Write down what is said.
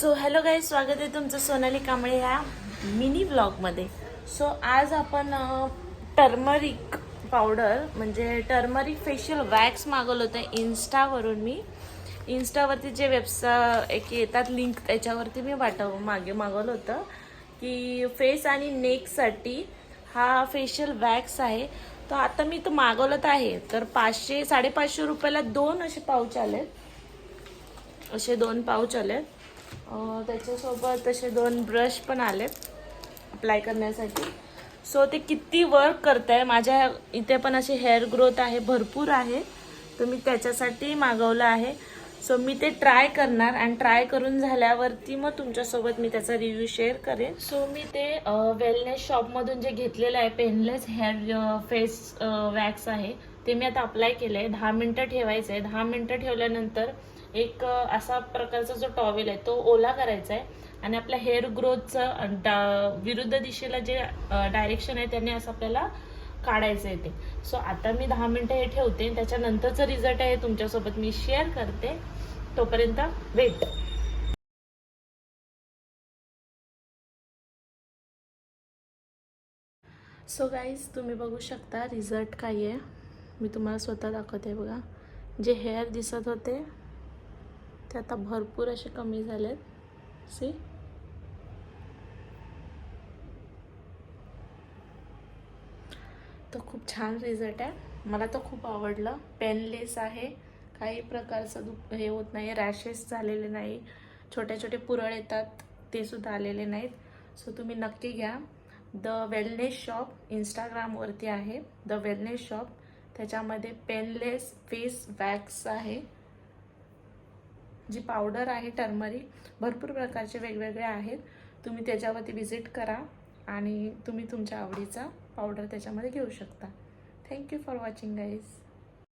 So hello guys स्वागत आहे तुमचं सोनाली कांबळे ह्या मिनी ब्लॉगमध्ये सो आज आपण टर्मरिक पावडर म्हणजे टर्मरिक फेशियल वॅक्स मागवलं होतं इन्स्टावरून मी. इन्स्टावरती जे वेबसा एक येतात लिंक त्याच्यावरती मी वाटव मागे मागवलं होतं की फेस आणि नेकसाठी हा फेशियल वॅक्स आहे. तो आता मी तो मागवलं तर आहे. तर पाचशे साडेपाचशे रुपयाला दोन असे पाऊच आले असे दोन पाऊच आलेत. त्याच्यासोबत असे दोन ब्रश पण आलेत अप्लाय करण्यासाठी. सो ते किती वर्क करत आहे माझ्या इथे पण अशी हेअर ग्रोथ आहे भरपूर आहे. तर मी त्याच्यासाठी मागवलं आहे. सो मी ते ट्राय करणार आणि ट्राय करून झाल्यावरती मग तुमच्यासोबत मी त्याचा रिव्ह्यू शेअर करेन. सो मी ते वेलनेस शॉपमधून जे घेतलेलं आहे पेनलेस हेअर फेस वॅक्स आहे ते मी आता अप्लाय केलं आहे दहा मिनटं ठेवायचं आहे दहा मिनटं ठेवल्यानंतर एक असा प्रकारचा जो टॉवेल आहे तो ओला करायचा आहे. आणि आपल्या हेअर ग्रोथचं डा- विरुद्ध दिशेला जे डायरेक्शन आहे त्याने असं आपल्याला काढायचं आहे ते. सो आता मी दहा मिनटं हे ठेवते त्याच्यानंतरचं रिझल्ट आहे तुमच्यासोबत मी शेअर करते. तोपर्यंत वेट सो गाईज तुम्ही बघू शकता रिझल्ट काय आहे. मी तुम्हाला स्वतः दाखवते बघा. जे हेअर दिसत होते ते आता भरपूर असे कमी झालेत. सी तो खूप छान रिझल्ट आहे. मला तो खूप आवडलं. पेनलेस आहे. काही प्रकारचं दुख हे होत नाही. रॅशेस झालेले नाही. छोटे छोटे पुरळ येतात. ते सुद्धा आलेले नाहीत. सो तुम्ही नक्की घ्या. द वेलनेस शॉप इंस्टाग्रामवरती आहे. द वेलनेस शॉप त्याच्यामध्ये पेनलेस फेस वॅक्स आहे. जी पावडर आहे टर्मरिक भरपूर प्रकारचे वेगवेगळे आहेत. तुम्ही त्याच्यावरती व्हिजिट करा. आणि तुम्ही तुमच्या आवडीचा पावडर त्याच्यामध्ये घेऊ शकता. Thank you for watching guys